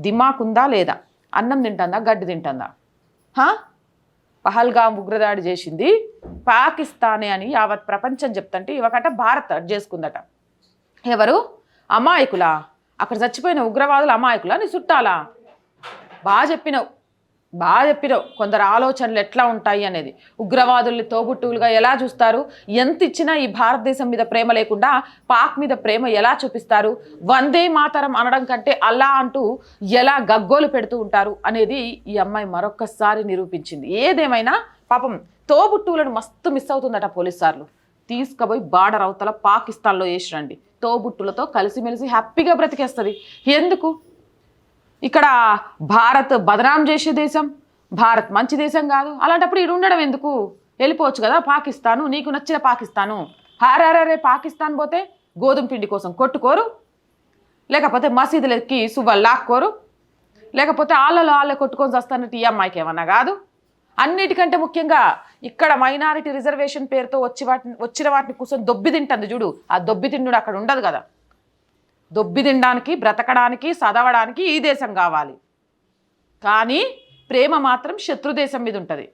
దిమాకుందా లేదా? అన్నం తింటుందా? గడ్డి తింటుందా? పహల్గా ఉగ్రదాడి చేసింది పాకిస్తానే అని యావత్ ప్రపంచం చెప్తుంటే ఇవకట భారత్ అడ్ చేసుకుందట. ఎవరు? అమాయకులా? అక్కడ చచ్చిపోయిన ఉగ్రవాదులు అమాయకులా? నీ చుట్టాలా? బాగా చెప్పినావు. బాగా చెప్పినావు. కొందరు ఆలోచనలు ఎట్లా ఉంటాయి అనేది. ఉగ్రవాదుల్ని తోబుట్టువులుగా ఎలా చూస్తారు? ఎంత ఇచ్చినా ఈ భారతదేశం మీద ప్రేమ లేకుండా పాక్ మీద ప్రేమ ఎలా చూపిస్తారు? వందే మాతరం అనడం కంటే అలా అంటూ ఎలా గగ్గోలు పెడుతూ ఉంటారు అనేది ఈ అమ్మాయి మరొక్కసారి నిరూపించింది. ఏదేమైనా పాపం తోబుట్టువులను మస్తు మిస్ అవుతుందట పోలీస్ సార్లు తీసుకుపోయి బార్డర్ అవతల పాకిస్తాన్లో వేసిరండి. తోబుట్టులతో కలిసిమెలిసి హ్యాపీగా బ్రతికేస్తుంది. ఎందుకు? ఇక్కడ భారత్ బదనాం చేసే దేశం భారత్ మంచి దేశం కాదు. అలాంటప్పుడు ఇక్కడ ఉండడం ఎందుకు? వెళ్ళిపోవచ్చు కదా పాకిస్తాను నీకు నచ్చిన పాకిస్తాను. హారారే పాకిస్తాన్ పోతే గోధుమ పిండి కోసం కొట్టుకోరు. లేకపోతే మసీదులకి సువ్వ లాక్కోరు. లేకపోతే ఆళ్ళలో ఆళ్ళే కొట్టుకొని వస్తానంటే ఈ అమ్మాయికి ఏమన్నా కాదు. అన్నిటికంటే ముఖ్యంగా ఇక్కడ మైనారిటీ రిజర్వేషన్ పేరుతో వచ్చి వాటిని వచ్చిన వాటిని కూర్చొని దొబ్బి తింటుంది చూడు. ఆ దొబ్బి తిండు అక్కడ ఉండదు కదా. దొబ్బి తినడానికి బ్రతకడానికి చదవడానికి ఈ దేశం కావాలి. కానీ ప్రేమ మాత్రం శత్రు దేశం మీద ఉంటుంది.